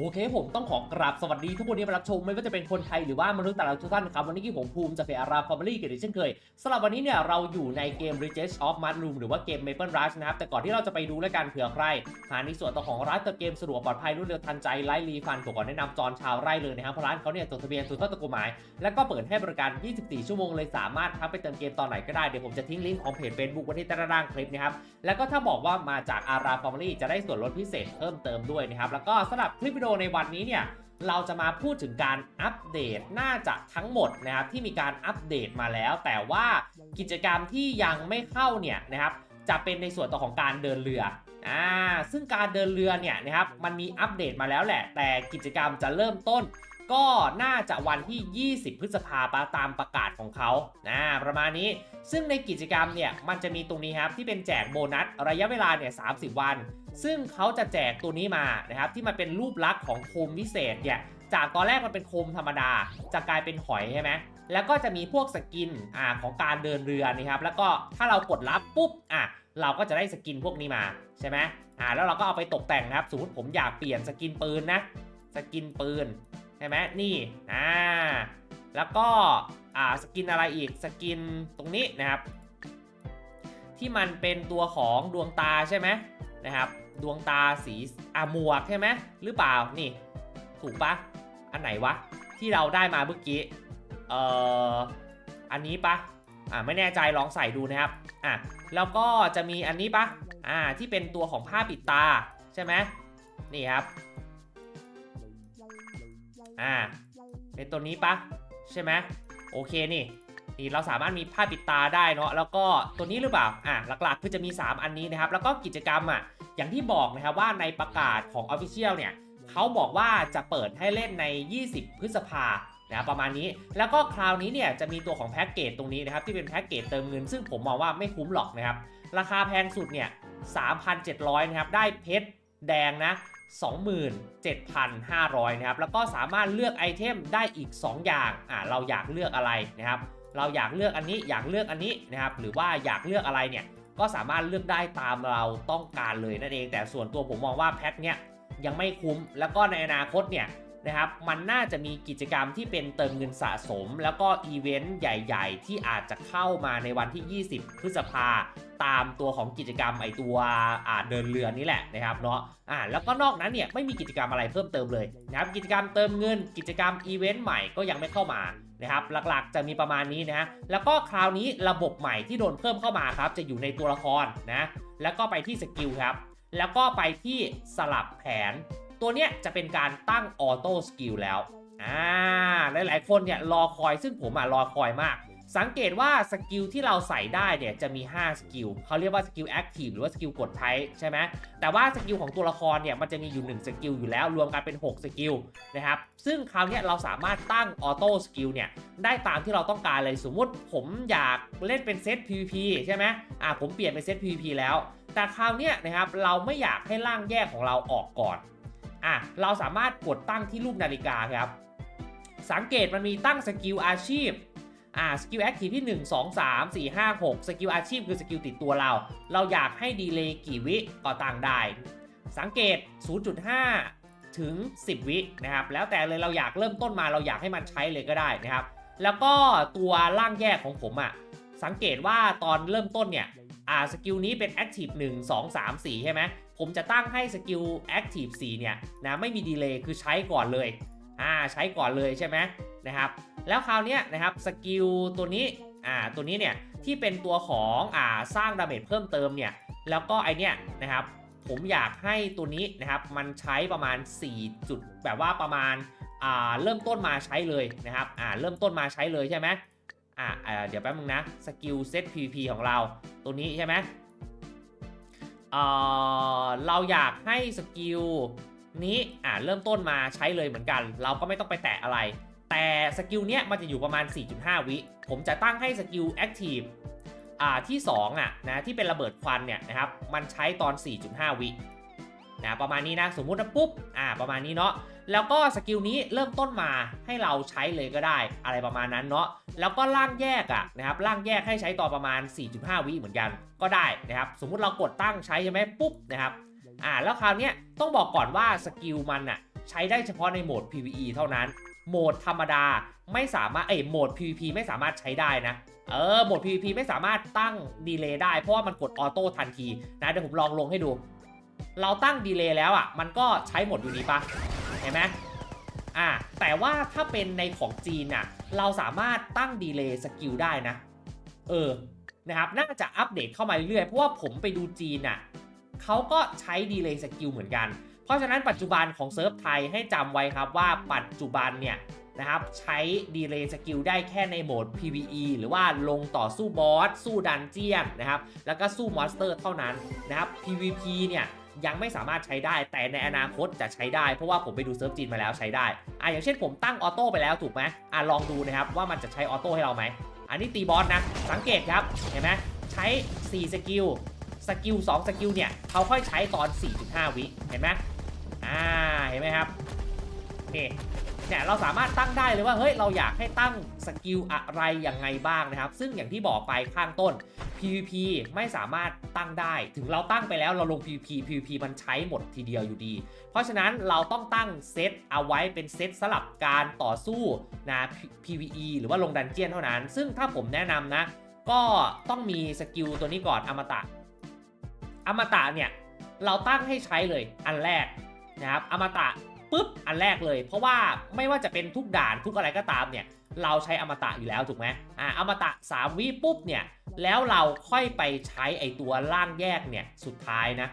โอเคผมต้องขอกราบสวัสดีทุกคนที่มารับชมไม่ว่าจะเป็นคนไทยหรือว่ามนุษย์ต่างดาวทุกท่านนะครับวันนี้ที่ผมภูมิจากเพจอาราฟอร์มลี่กันเช่นเคยสำหรับวันนี้เนี่ยเราอยู่ในเกม r e g e s of Mushroom หรือว่าเกม Maple Rush นะครับแต่ก่อนที่เราจะไปดูและกันเผื่อใคร หาในส่วนต่อของร้านเติมเกมสะดวกปลอดภัยรวดเร็วทันใจไร้รีฟันผมขอแนะนำจอนชาวไร่เลยนะครับเพราะร้านเขาเนี่ยจดทะเบียนถูกต้องตามกฎหมาย และก็เปิดให้บริการ 24 ชั่วโมงเลยสามารถทักไปเติมเกมตอนไหนก็ได้เดี๋ยวผมจะทิ้งลิงก์ของเพจ Facebook ไว้ที่ใต้ล่างคลิปนะครับแล้วก็ถ้าบอกว่ามาจากอาราฟอร์มลี่จะได้ส่วนลดพิเศษเพิ่มเติมด้วยนะครับแล้วก็สำหรับคลิปวิดีโดในวันนี้เนี่ยเราจะมาพูดถึงการอัปเดตน่าจะทั้งหมดนะครับที่มีการอัปเดตมาแล้ว แต่ว่ากิจกรรมที่ยังไม่เข้าเนี่ยนะครับจะเป็นในส่วนต่อของการเดินเรืออ่าซึ่งการเดินเรือเนี่ยนะครับมันมีอัปเดตมาแล้วแหละ แต่กิจกรรมจะเริ่มต้น ก็น่าจะวันที่ 20 พฤษภาปะตามประกาศของเขานะประมาณนี้ ซึ่งในกิจกรรมเนี่ยมันจะมีตรงนี้ครับที่เป็นแจกโบนัสระยะเวลาเนี่ย30วัน ซึ่งเขาจะแจกตัวนี้มานะครับที่มันเป็นรูปลักษณ์ของโคมวิเศษเนี่ยจากตอนแรกมันเป็นโคมธรรมดา จะกลายเป็นหอยใช่ไหมแล้วก็จะมีพวกสกินอ่าของการเดินเรือนะครับแล้วก็ถ้าเรากดรับปุ๊บอะเราก็จะได้สกินพวกนี้มาใช่ไหมอ่าแล้วเราก็เอาไปตกแต่งนะครับสมมติผมอยากเปลี่ยนสกินปืนนะสกินปืน ใช่ไหมนี่อ่าแล้วก็อ่าสกินอะไรอีกสกินตรงนี้นะครับ ที่มันเป็นตัวของดวงตาใช่ไหมนะครับ ดวงตาสีอาหมวกใช่ไหมหรือเปล่านี่ถูกปะอันไหนวะที่เราได้มาเมื่อกี้เอ่ออันนี้ปะอ่าไม่แน่ใจลองใส่ดูนะครับอะแล้วก็จะมีอันนี้ปะอ่าที่เป็นตัวของผ้าปิดตาใช่ไหมนี่ครับ อ่า เป็นตัวนี้ปะใช่ไหมโอเคนี่นี่เราสามารถมีผ้าปิดตาได้เนาะแล้วก็ตัวนี้หรือเปล่าอะหลักๆคือจะมี 3 อันนี้นะครับ แล้วก็กิจกรรมอะอย่างที่บอกนะครับว่าในประกาศของ Official เนี่ยเขาบอกว่าจะเปิดให้เล่นใน 20 พฤษภานะประมาณนี้แล้วก็คราวนี้เนี่ยจะมีตัวของแพ็กเกจตรงนี้นะครับที่เป็นแพ็กเกจเติมเงิน ซึ่งผมมองว่าไม่คุ้มหรอกนะครับ ราคาแพงสุดเนี่ย3,700 นะครับ ได้เพชรแดงนะ 27,500 นะครับ แล้วก็สามารถเลือกไอเทมได้อีก 2 อย่างอ่าเราอยากเลือกอะไรนะครับ เราอยากเลือกอันนี้อยากเลือกอันนี้นะครับ หรือว่าอยากเลือกอะไรเนี่ย ก็สามารถเลือกได้ตามเราต้องการเลยนั่นเอง แต่ส่วนตัวผมมองว่าแพ็คเนี้ยยังไม่คุ้ม แล้วก็ในอนาคตเนี่ย นะครับมันน่าจะมีกิจกรรมที่เป็นเติมเงินสะสม แล้วก็อีเวนต์ใหญ่ๆ ที่อาจจะเข้ามาในวันที่ 20 พฤษภาตามตัวของกิจกรรมไอตัวอ่าเดินเรือนี่แหละนะครับเนาะอ่าแล้วก็นอกนั้นเนี่ยไม่มีกิจกรรมอะไรเพิ่มเติมเลยนะครับกิจกรรมเติมเงิน กิจกรรมอีเวนต์ใหม่ก็ยังไม่เข้ามานะครับหลักๆจะมีประมาณนี้นะฮะแล้วก็คราวนี้ระบบใหม่ที่โดนเพิ่มเข้ามาครับจะอยู่ในตัวละครนะแล้วก็ไปที่สกิลครับแล้วก็ไปที่สลับแผน ตัวเนี้ยจะเป็นการตั้งออโต้สกิลแล้วอ่าหลายๆ คนเนี่ยรอคอยซึ่งผมอะรอคอยมาก สังเกตว่าสกิลที่เราใส่ได้เนี่ยจะมี 5 สกิลเขาเรียกว่าสกิลแอคทีฟหรือว่าสกิลกดใช้ใช่ไหมแต่ว่าสกิลของตัวละครเนี่ยมันจะมีอยู่ 1 สกิลอยู่แล้วรวมกันเป็น 6 สกิลนะครับ ซึ่งคราวนี้เราสามารถตั้งออโต้สกิลเนี่ยได้ตามที่เราต้องการเลยสมมุติผมอยากเล่นเป็นเซต PVP ใช่ไหมอ่าผมเปลี่ยนเป็นเซต PVP แล้ว แต่คราวนี้นะครับเราไม่อยากให้ร่างแยกของเราออกก่อน อะเราสามารถกดตั้งที่รูปนาฬิกาครับ สังเกตมันมีตั้งสกิลอาชีพอ่าสกิลแอคทีฟที่ 1 2 3 4 5 6 สกิลอาชีพคือสกิลติดตัวเรา เราอยากให้ดีเลย์กี่วิก็ตั้งได้ สังเกต 0.5 ถึง 10 วินะครับ แล้วแต่เลยเราอยากเริ่มต้นมาเราอยากให้มันใช้เลยก็ได้นะครับ แล้วก็ตัวร่างแยกของผมอะ่ะ สังเกตว่าตอนเริ่มต้นเนี่ย อ่า สกิลนี้เป็น Active 1 2 3 4 ใช่ไหม ผมจะตั้งให้สกิล Active 4 เนี่ยนะไม่มีดีเลย์คือใช้ก่อนเลยอ่าใช้ก่อนเลยใช่ไหมนะครับแล้วคราวเนี้ยนะครับสกิลตัวนี้อ่าตัวนี้เนี่ยที่เป็นตัวของอ่าสร้างดาเมจเพิ่มเติมเนี่ยแล้วก็ไอเนี้ยนะครับผมอยากให้ตัวนี้นะครับมันใช้ประมาณ 4 จุดแบบว่าประมาณอ่าเริ่มต้นมาใช้เลยนะครับอ่าเริ่มต้นมาใช้เลยใช่ไหมอ่าอ่าเดี๋ยวแป๊บนึงนะสกิลเซต PVP ของเราตัวนี้ใช่ไหม เอ่อเราอยากให้สกิลนี้อ่าเริ่มต้นมาใช้เลยเหมือนกัน เราก็ไม่ต้องไปแตะอะไร แต่สกิลเนี้ยมันจะอยู่ประมาณ 4.5 วิ ผมจะตั้งให้สกิลแอคทีฟอ่าที่2อะนะที่เป็นระเบิดควันเนี่ยนะครับมันใช้ตอน 4.5 วินะประมาณนี้นะสมมุตินะปุ๊บอ่าประมาณนี้เนาะ แล้วก็สกิลนี้เริ่มต้นมาให้เราใช้เลยก็ได้อะไรประมาณนั้นเนาะแล้วก็ล่างแยกอะนะครับล่างแยกให้ใช้ต่อประมาณ 4.5 วิเหมือนกันก็ได้นะครับสมมุติเรากดตั้งใช้ใช่ไหมปุ๊บนะครับอ่าแล้วคราวนี้ต้องบอกก่อนว่าสกิลมันอะใช้ได้เฉพาะในโหมด PVE เท่านั้นโหมดธรรมดาไม่สามารถเอ้ยโหมด PVP ไม่สามารถใช้ได้นะเออโหมด PVP ไม่สามารถตั้งดีเลย์ได้เพราะว่ามันกดออโต้ทันทีนะเดี๋ยวผมลองลงให้ดู เราตั้งดีเลย์แล้วอะ มันก็ใช้หมดอยู่ดีปะ เห็นไหมอ่าแต่ว่าถ้าเป็นในของจีนอะเราสามารถตั้งดีเลย์สกิลได้นะ เออนะครับน่าจะอัปเดตเข้ามาเรื่อยๆเพราะว่าผมไปดูจีนอะเขาก็ใช้ดีเลย์สกิลเหมือนกัน เพราะฉะนั้นปัจจุบันของเซิร์ฟไทยให้จำไว้ครับว่าปัจจุบันเนี่ยนะครับใช้ดีเลย์สกิลได้แค่ในโหมด PVE หรือว่าลงต่อสู้บอส สู้ดันเจียนนะครับ แล้วก็สู้มอนสเตอร์เท่านั้นนะครับ PVP เนี่ย ยังไม่สามารถใช้ได้ แต่ในอนาคตจะใช้ได้ เพราะว่าผมไปดูเซิร์ฟจีนมาแล้วใช้ได้อะอย่างเช่นผมตั้งออโต้ไปแล้วถูกไหมอะลองดูนะครับว่ามันจะใช้ออโต้ให้เราไหม อันนี้ตีบอสนะ สังเกตครับ เห็นไหมใช้ 4 สกิล สกิล 2 สกิลเนี่ยเขาค่อยใช้ตอน 4.5 วิ เห็นไหมอ่า เห็นไหมครับ เนี่ยเราสามารถตั้งได้เลยว่าเฮ้ยเราอยากให้ตั้งสกิลอะไรยังไงบ้างนะครับ ซึ่งอย่างที่บอกไปข้างต้น PVP ไม่สามารถตั้งได้ ถึงเราตั้งไปแล้วเราลง PVP PVP มันใช้หมดทีเดียวอยู่ดี เพราะฉะนั้นเราต้องตั้งเซตเอาไว้เป็นเซตสลับการต่อสู้นะ PVE หรือว่าลงดันเจียนเท่านั้น ซึ่งถ้าผมแนะนำนะ ก็ต้องมีสกิลตัวนี้ก่อนอมตะ อมตะเนี่ยเราตั้งให้ใช้เลยอันแรกนะครับอมตะ ปุ๊บอันแรกเลย เพราะว่าไม่ว่าจะเป็นทุกด่านทุกอะไรก็ตามเนี่ยเราใช้อมตะอยู่แล้วถูกไหมอ่าอมตะ 3 วิปุ๊บเนี่ยแล้วเราค่อยไปใช้ไอตัวล่างแยกเนี่ยสุดท้ายนะ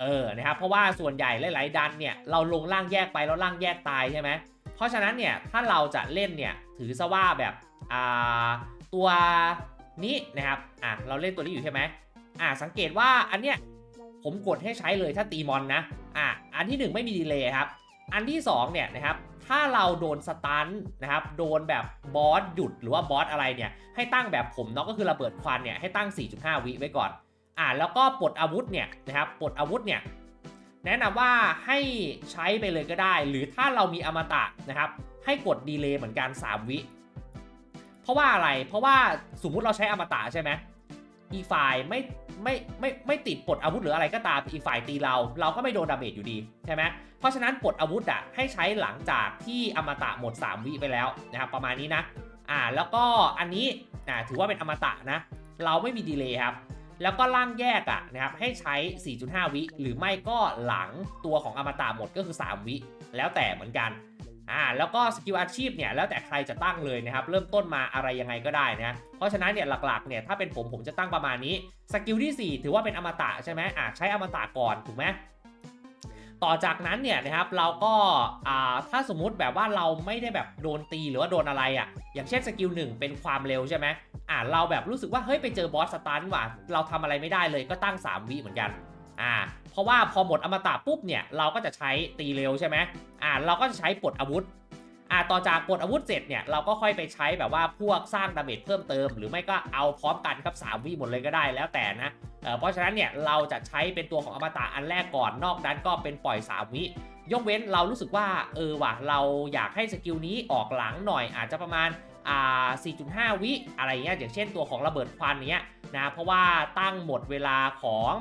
เออนะครับเพราะว่าส่วนใหญ่หลาย ๆ ดันเนี่ยเราลงล่างแยกไปแล้วล่างแยกตายใช่ไหมเพราะฉะนั้นเนี่ยถ้าเราจะเล่นเนี่ยถือซะว่าแบบอ่าตัวนี้นะครับอะเราเล่นตัวนี้อยู่ใช่ไหมอะสังเกตว่าอันเนี้ยผมกดให้ใช้เลยถ้าตีมอนนะอะอันที่ 1 ไม่มีดีเลย์ครับ อันที่2เนี่ยนะครับถ้าเราโดนสตันนะครับโดนแบบบอสหยุดหรือว่าบอสอะไรเนี่ยให้ตั้งแบบผมเนาะก็คือระเบิดควันเนี่ยให้ตั้ง 4.5 วิไว้ก่อนอ่าแล้วก็ปลดอาวุธเนี่ยนะครับปลดอาวุธเนี่ยแนะนำว่าให้ใช้ไปเลยก็ได้ หรือถ้าเรามีอมตะนะครับให้กดดีเลย์เหมือนกัน 3 วิ เพราะว่าอะไรเพราะว่าสมมุติเราใช้อมตะใช่ไหมอีฝ่ายไม่ ไม่ไม่ไม่ติดปลดอาวุธหรืออะไรก็ตามอีกฝ่ายตีเรา เราก็ไม่โดนดาเมจอยู่ดีใช่ไหมเพราะฉะนั้นปลดอาวุธอะให้ใช้หลังจากที่อมตะหมด 3 วิไปแล้วนะครับประมาณนี้นะอ่าแล้วก็อันนี้อ่าถือว่าเป็นอมตะนะ เราไม่มีดีเลย์ครับแล้วก็ล่างแยกอะนะครับให้ใช้ 4.5 วิ หรือไม่ก็หลังตัวของอมตะหมดก็คือ 3 วิ แล้วแต่เหมือนกัน อ่าแล้วก็สกิลอาชีพเนี่ยแล้วแต่ใครจะตั้งเลยนะครับเริ่มต้นมาอะไรยังไงก็ได้นะเพราะฉะนั้นเนี่ยหลักๆเนี่ยถ้าเป็นผมผมจะตั้งประมาณนี้สกิลที่ 4 ถือว่าเป็นอมตะใช่ไหมอ่าใช้อมตะก่อนถูกไหมต่อจากนั้นเนี่ยนะครับเราก็อ่าถ้าสมมุติแบบว่าเราไม่ได้แบบโดนตีหรือว่าโดนอะไรอะ่ะอย่างเช่นสกิลหนึ่งเป็นความเร็วใช่ไหมอ่าเราแบบรู้สึกว่าเฮ้ยไปเจอบอสสตันว่ะเราทำอะไรไม่ได้เลยก็ตั้ง 3 วิเหมือนกัน อ่าเพราะว่าพอหมดอมตะปุ๊บเนี่ยเราก็จะใช้ตีเร็วใช่ไหมอ่าเราก็จะใช้ปลดอาวุธอ่าต่อจากปลดอาวุธเสร็จเนี่ยเราก็ค่อยไปใช้แบบว่าพวกสร้างดาเมจเพิ่มเติม หรือไม่ก็เอาพร้อมกันครับ3วิหมดเลยก็ได้แล้วแต่นะเอ่อเพราะฉะนั้นเนี่ยเราจะใช้เป็นตัวของอมตะอันแรกก่อนนอกนั้นก็เป็นปล่อย 3 วิยกเว้นเรารู้สึกว่าเออว่ะเราอยากให้สกิลนี้ออกหลังหน่อยอาจจะประมาณอ่า4.5 วิอะไรเงี้ยอย่างเช่นตัวของระเบิดควันเนี้ยนะเพราะว่าตั้งหมดเวลาของ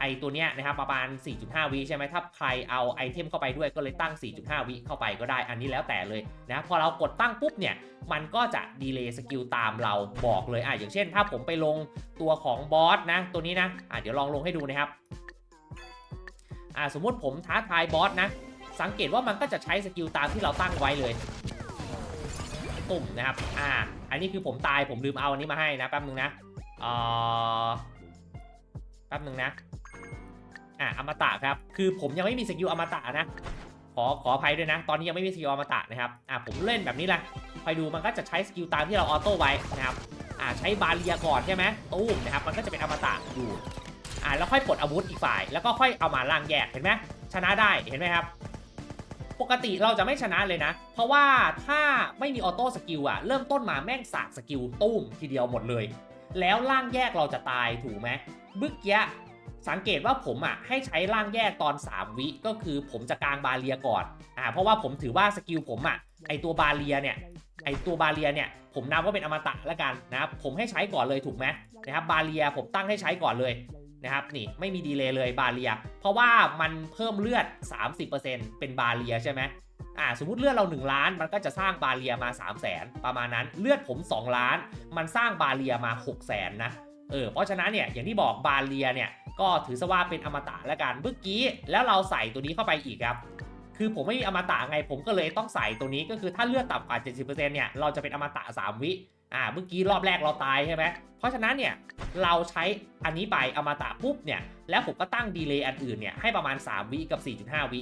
ไอตัวเนี้ยนะครับประมาณ 4.5 วิใช่ไหมถ้าใครเอาไอเทมเข้าไปด้วยก็เลยตั้ง 4.5 วิเข้าไปก็ได้อันนี้แล้วแต่เลยนะพอเรากดตั้งปุ๊บเนี่ยมันก็จะดีเลย์สกิลตามเราบอกเลยอะอย่างเช่น ถ้าผมไปลงตัวของบอสนะตัวนี้นะอะเดี๋ยวลองลงให้ดูนะครับอ่าสมมุติผมท้าทายบอสนะ สังเกตว่ามันก็จะใช้สกิลตามที่เราตั้งไว้เลยตุ่มนะครับอ่าอันนี้คือผมตายผมลืมเอาอันนี้มาให้นะแป๊บนึงนะเอ่อแป๊บนึงนะ อ่าอมตะครับ คือผมยังไม่มีสกิลอมตะนะ ขอขออภัยด้วยนะ ตอนนี้ยังไม่มีสกิลอมตะนะครับ อ่าผมเล่นแบบนี้แหละคอยดูมันก็จะใช้สกิลตามที่เราออโต้ไว้นะครับ อ่าใช้บาเรียก่อนใช่ไหมตู้มนะครับ มันก็จะเป็นอมตะอยู่ อ่าแล้วค่อยปลดอาวุธอีกฝ่าย แล้วก็ค่อยเอามาล่างแยก เห็นไหมชนะได้ เห็นไหมครับปกติเราจะไม่ชนะเลยนะ เพราะว่าถ้าไม่มีออโต้สกิลอะเริ่มต้นมาแม่งสากสกิลตุ้มทีเดียวหมดเลย แล้วล่างแยกเราจะตายถูกไหมบึกยะ สังเกตว่าผมอะให้ใช้ล่างแยกตอน 3 วิก็คือผมจะกลางบาเรียก่อนอ่าเพราะว่าผมถือว่าสกิลผมอะไอตัวบาเรียเนี่ยไอตัวบาเรียเนี่ยผมนับว่าเป็นอมตะล้วกันนะครับผมให้ใช้ก่อนเลยถูกไหมนะครับบาเรียผมตั้งให้ใช้ก่อนเลยนะครับนี่ไม่มีดีเลย์เลยบาเรีย เพราะว่ามันเพิ่มเลือด 30%เป็นบาเรียใช่ไหมอ่าสมมติเลือดเรา 1 ล้าน มันก็จะสร้างบาเรียมา 3 0 0แสนประมาณนั้นเลือดผม 2 ล้าน มันสร้างบาเรียมา 6 0แสนนะเออเพราะฉะนั้นเนี่ยอย่างที่บอกบาเรียเนี่ย ก็ถือซะว่าเป็นอมตะแล้วกันเมื่อกี้ แล้วเราใส่ตัวนี้เข้าไปอีกครับ คือผมไม่มีอมตะไงผมก็เลยต้องใส่ตัวนี้ก็คือถ้าเลือดต่ำกว่า 70%เนี่ยเราจะเป็นอมตะ3 วิอ่าเมื่อกี้รอบแรกเราตายใช่ไหมเพราะฉะนั้นเนี่ยเราใช้อันนี้ไปอมตะปุ๊บเนี่ยแล้วผมก็ตั้งดีเลย์อันอื่นเนี่ยให้ประมาณ 3 วิกับ 4.5 วิ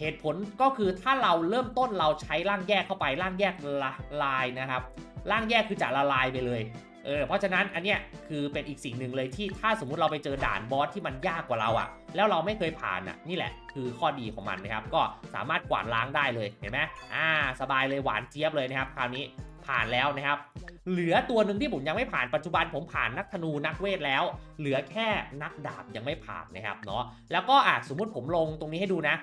เหตุผลก็คือถ้าเราเริ่มต้นเราใช้ร่างแยกเข้าไปร่างแยกละลายนะครับร่างแยกคือจะละลายไปเลย เออเพราะฉะนั้นอันเนี้ยคือเป็นอีกสิ่งหนึ่งเลยที่ถ้าสมมุติเราไปเจอด่านบอสที่มันยากกว่าเราอะ่ะ แล้วเราไม่เคยผ่านอะนี่แหละคือข้อดีของมันนะครับ ก็สามารถกวาดล้างได้เลยเห็นไหมอ่า สบายเลยหวานเจี๊ยบเลยนะครับคราวนี้ผ่านแล้วนะครับ เหลือตัวหนึ่งที่ผมยังไม่ผ่านปัจจุบันผมผ่านนักธนูนักเวทแล้ว เหลือแค่นักดาบยังไม่ผ่านนะครับเนาะแล้วก็อะสมมุติผมลงตรงนี้ให้ดูนะ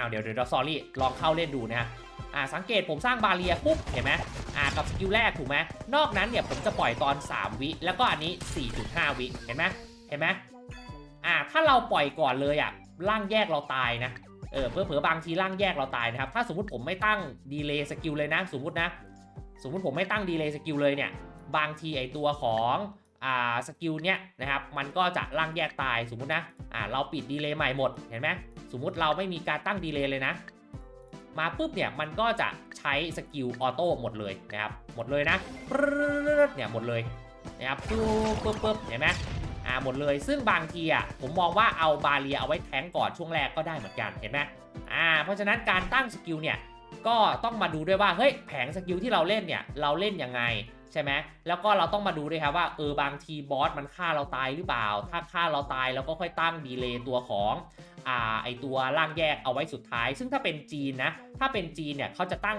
อ้าวเดี๋ยวเดี๋ยวสอรี่ลองเข้าเล่นดูนะฮะอ่าสังเกตผมสร้างบาเรียปุ๊บเห็นไหมอ่ากับสกิลแรกถูกไหมนอกนั้นเนี่ยผมจะปล่อยตอน 3 วิ แล้วก็อันนี้ 4.5 วิเห็นไหมเห็นไหมอ่าถ้าเราปล่อยก่อนเลยอะร่างแยกเราตายนะเออเพื่อเผลอบางทีร่างแยกเราตายนะครับถ้าสมมติผมไม่ตั้งดีเลย์สกิลเลยนะสมมตินะ สมมติผมไม่ตั้งดีเลย์สกิลเลยเนี่ยบางทีไอตัวของ อ่าสกิลเนี้ยนะครับมันก็จะร่างแยกตายสมมุตินะอ่าเราปิดดีเลย์ใหม่หมดเห็นไหมสมมุติเราไม่มีการตั้งดีเลย์เลยนะ มาปุ๊บเนี่ยมันก็จะใช้สกิลออโต้หมดเลยนะครับหมดเลยนะเนี่ยหมดเลยนะครับปุ๊บปุ๊บปุ๊บเห็นไหมอ่าหมดเลยซึ่งบางทีอะผมมองว่าเอาบาเรียเอาไว้แทงก่อนช่วงแรกก็ได้เหมือนกันเห็นไหมอ่าเพราะฉะนั้นการตั้งสกิลเนี่ยก็ต้องมาดูด้วยว่าเฮ้ยแผงสกิลที่เราเล่นเนี่ยเราเล่นยังไง ใช่ไหมแล้วก็เราต้องมาดูด้วยครับว่าเออบางทีบอสมันฆ่าเราตายหรือเปล่า ถ้าฆ่าเราตายเราก็ค่อยตั้งดีเลย์ตัวของอ่าไอตัวร่างแยกเอาไว้สุดท้าย ซึ่งถ้าเป็นจีนนะถ้าเป็นจีนเนี่ยเขาจะตั้ง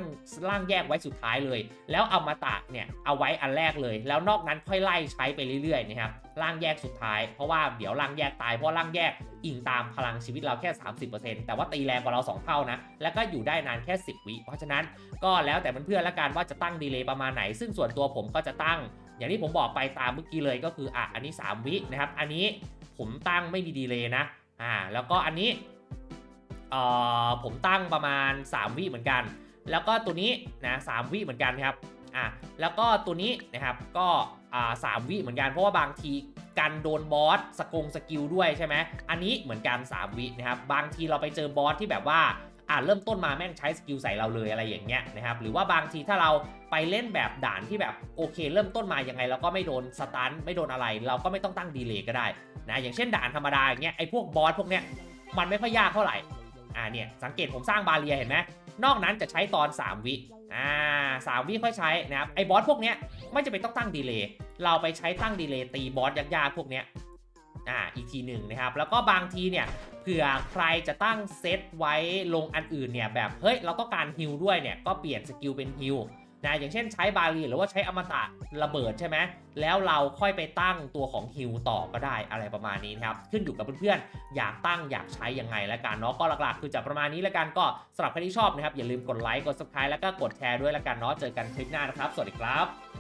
ร่างแยกไว้สุดท้ายเลย แล้วเอามาตะเนี่ยเอาไว้อันแรกเลย แล้วนอกนั้นค่อยไล่ใช้ไปเรื่อยๆนะครับ ร่างแยกสุดท้าย เพราะว่าเดี๋ยวร่างแยกตายเพราะร่างแยกอิงตามพลังชีวิตเราแค่ 30%แต่ว่าตีแรงกว่าเรา 2 เท่านะ แล้วก็อยู่ได้นานแค่ 10 วิ เพราะฉะนั้นก็แล้วแต่เพื่อนๆละกันว่าจะตั้งดีเลย์ประมาณไหน ซึ่งส่วนตัวผมก็จะตั้ง อย่างที่ผมบอกไปตามเมื่อกี้เลยก็คืออะอันนี้ 3 วินะครับ อันนี้ผมตั้งไม่มีดีเลย์นะอ่าแล้วก็อันนี้เอ่อผมตั้งประมาณ 3 วิเหมือนกัน แล้วก็ตัวนี้นะสามวิเหมือนกันครับอะแล้วก็ตัวนี้นะครับก็ อ่าสามวิเหมือนกันเพราะว่าบางทีกันโดนบอสสกงสกิลด้วยใช่ไหมอันนี้เหมือนกัน 3 วินะครับบางทีเราไปเจอบอสที่แบบว่าอ่าเริ่มต้นมาแม่งใช้สกิลใส่เราเลยอะไรอย่างเงี้ยนะครับหรือว่าบางทีถ้าเราไปเล่นแบบด่านที่แบบโอเค เริ่มต้นมายังไงเราก็ไม่โดนสตันไม่โดนอะไร เราก็ไม่ต้องตั้งดีเลย์ก็ได้นะอย่างเช่นด่านธรรมดาอย่างเงี้ยไอ้พวกบอสพวกเนี้ยมันไม่ค่อยยากเท่าไหร่อ่าเนี่ยสังเกตผมสร้างบาเรียเห็นไหม นอกนั้นจะใช้ตอน 3 วิอ่าสามวิค่อยใช้นะครับไอ้บอสพวกเนี้ยไม่จะเป็นต้องตั้งดีเลย์เราไปใช้ตั้งดีเลย์ตีบอสยากๆพวกเนี้ยอ่าอีกทีหนึ่งนะครับแล้วก็บางทีเนี่ยเผื่อใครจะตั้งเซตไว้ลงอันอื่นเนี่ยแบบเฮ้ยเราต้องการฮิลด้วยเนี่ยก็เปลี่ยนสกิลเป็นฮิล นะอย่างเช่นใช้บาลีหรือว่าใช้อมตะระเบิดใช่ไหมแล้วเราค่อยไปตั้งตัวของฮิลต่อก็ได้อะไรประมาณนี้นะครับขึ้นอยู่กับเพื่อนๆอยากตั้งอยากใช้ยังไงและกันเนาะก็หลักๆ คือจะประมาณนี้และกันก็สำหรับใครที่ชอบนะครับอย่าลืมกดไลค์กดซับสไครต์แล้วก็กดแชร์ด้วยละกันเนาะเจอกันคลิปหน้านะครับ สวัสดีครับ